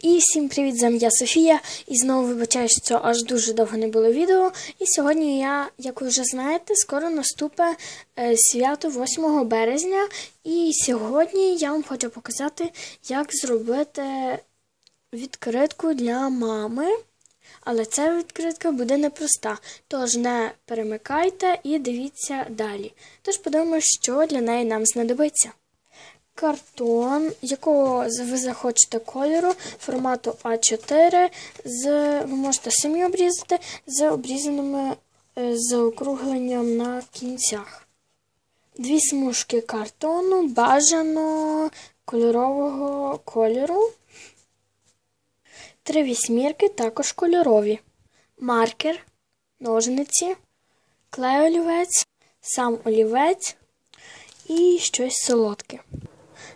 І всім привіт, з вами я Софія. І знову вибачаю, що аж дуже довго не було відео. І сьогодні я, як ви вже знаєте, скоро наступить е, свято 8 березня. І сьогодні я вам хочу показати, як зробити відкритку для мами. Але ця відкритка буде непроста. Тож не перемикайте і дивіться далі. Тож подивимося, що для неї нам знадобиться картон, якого ви захочете кольору, формату А4, з, ви можете самі обрізати з обрізаними е, з округленням на кінцях. Дві смужки картону бажано кольорового кольору. Три вісьмірки також кольорові. Маркер, ножниці, клей олівець, сам олівець і щось солодке.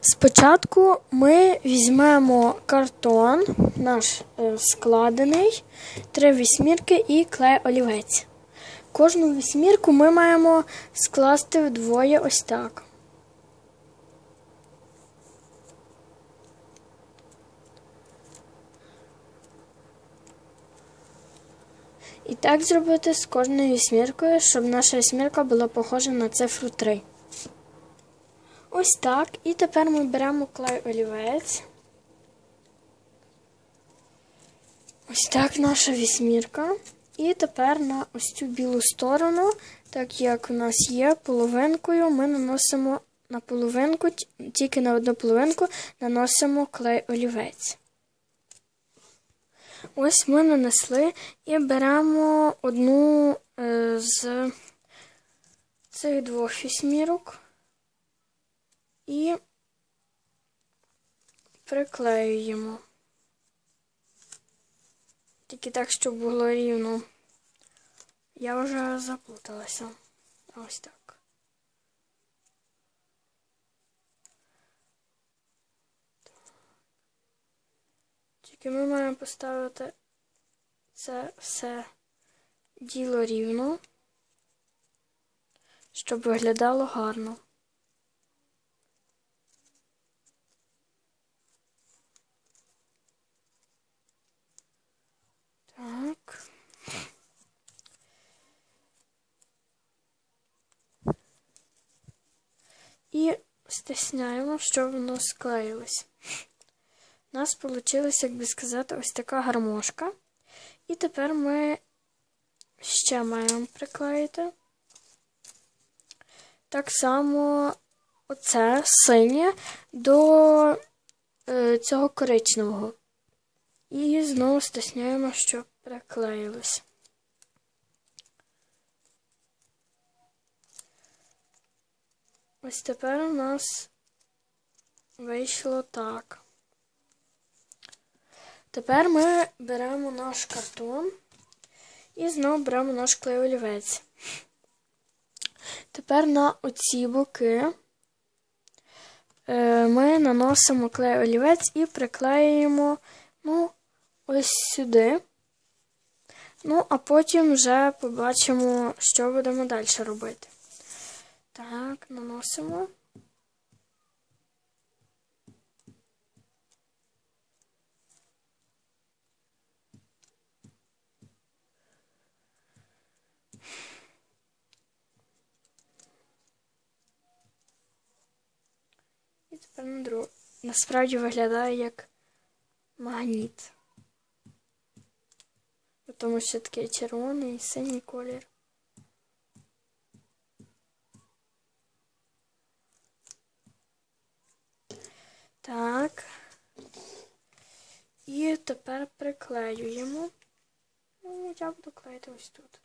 Спочатку ми візьмемо картон, наш е, складений, три вісьмірки і клей олівець. Кожну вісьмірку ми маємо скласти вдвоє ось так. І так зробити з кожною вісьміркою, щоб наша вісьмірка була похожа на цифру 3. Ось так. І тепер ми беремо клей олівець. Ось так наша вісьмірка. І тепер на ось цю білу сторону, так як у нас є половинкою, ми наносимо на половинку, тільки на одну половинку наносимо клей олівець. Ось ми нанесли і беремо одну е, з цих двох вісьмірок і приклеюємо. Тільки так, щоб було рівно. Я вже заплуталася. Ось так. Тільки ми маємо поставити це все діло рівно, щоб виглядало гарно. Так. І стисняємо, щоб воно склеїлось. У нас вийшло, як би сказати, ось така гармошка. І тепер ми ще маємо приклеїти. Так само оце синє до е, цього коричневого. І знову стисняємо, щоб приклеїлось. Ось тепер у нас вийшло так. Тепер ми беремо наш картон і знову беремо наш клей олівець. Тепер на оці боки е, ми наносимо клей олівець і приклеюємо, ну, ось сюди. Ну, а потім вже побачимо, що будемо далі робити. Так, наносимо. І тепер на другу. Насправді виглядає як магніт. Тому що такий червоний і синій колір. Так. І тепер приклеюємо. Ну, я буду клеїти ось тут.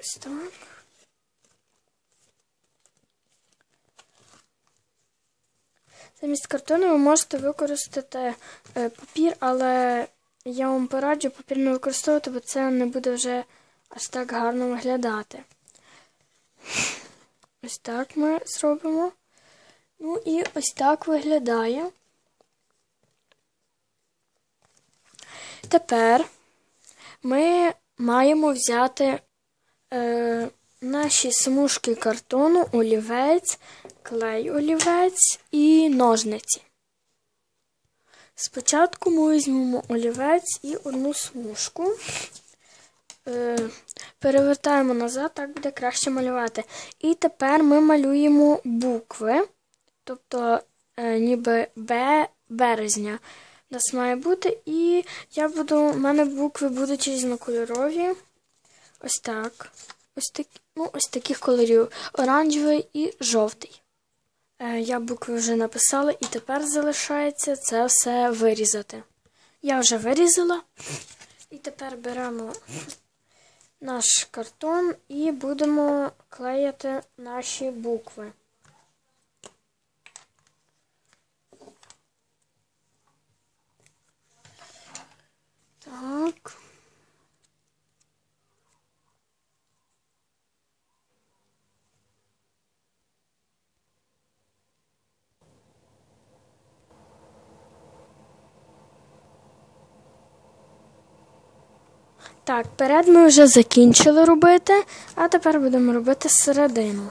Ось так. Замість картону ви можете використати е, папір, але я вам пораджу папір не використовувати, бо це не буде вже аж так гарно виглядати. Ось так ми зробимо. Ну і ось так виглядає. Тепер ми маємо взяти е, наші смужки картону, олівець, клей олівець і ножниці. Спочатку ми візьмемо олівець і одну смужку. Е, перевертаємо назад, так буде краще малювати. І тепер ми малюємо букви, тобто е, ніби Б березня. Нас має бути. І я буду, у мене букви будуть різнокольорові. Ось так. Ось, так, ну, ось таких кольорів: оранжевий і жовтий. Е, Я букви вже написала, і тепер залишається це все вирізати. Я вже вирізала. І тепер беремо наш картон і будемо клеїти наші букви. Так, перед ми вже закінчили робити, а тепер будемо робити середину.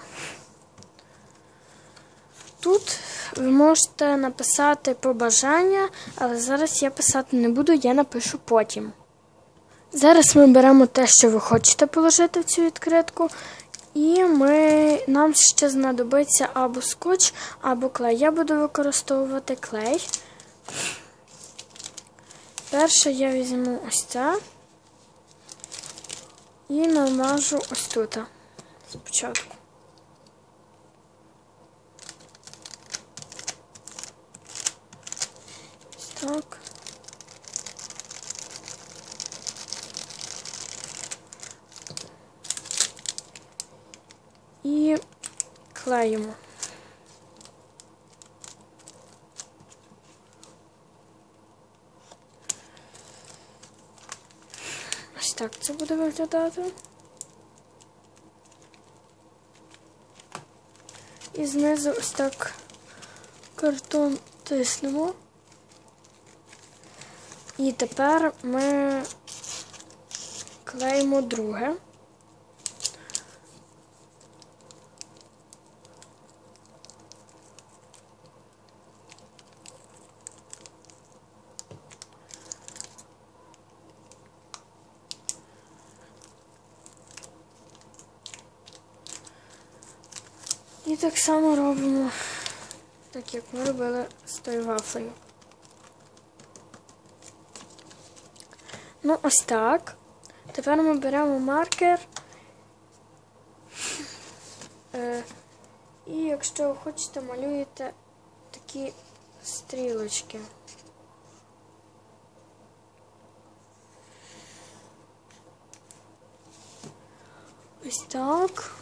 Тут ви можете написати побажання, але зараз я писати не буду, я напишу потім. Зараз ми беремо те, що ви хочете положити в цю відкритку, і ми, нам ще знадобиться або скотч, або клей. Я буду використовувати клей. Перше я візьму ось це. І намажу ось тут спочатку. Ось так. І клеїмо. Ось так це буде виглядати. І знизу ось так картон тиснемо. І тепер ми клеїмо друге. Так само робимо, так як ми робили з тою вафлею. Ну, ось так. Тепер ми беремо маркер. Е, і якщо хочете, малюєте такі стрілочки. Ось так.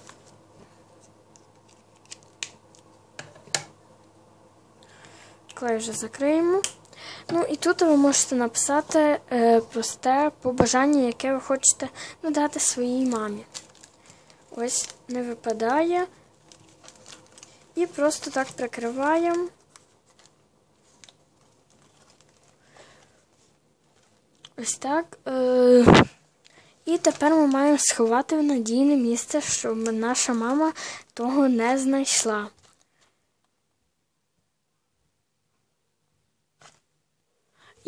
Клей вже закриємо. Ну і тут ви можете написати е, просте побажання, яке ви хочете надати своїй мамі. Ось не випадає. І просто так прикриваємо. Ось так. Е, і тепер ми маємо сховати в надійне місце, щоб наша мама того не знайшла.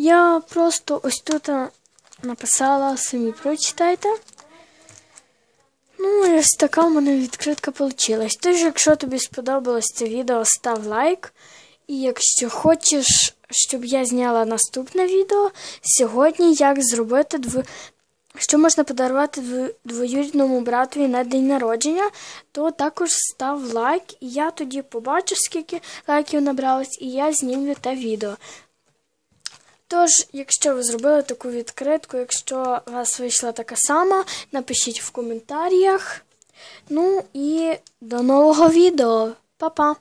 Я просто ось тут написала, самі прочитайте. Ну, ось така в мене відкритка вийшла. Тож, якщо тобі сподобалось це відео, став лайк. І якщо хочеш, щоб я зняла наступне відео, сьогодні як зробити дв... що можна подарувати двоюрідному братові на день народження, то також став лайк, і я тоді побачу, скільки лайків набралось, і я знімлю те відео. Тож, якщо ви зробили таку відкритку, якщо у вас вийшла така сама, напишіть в коментарях. Ну і до нового відео. Па-па!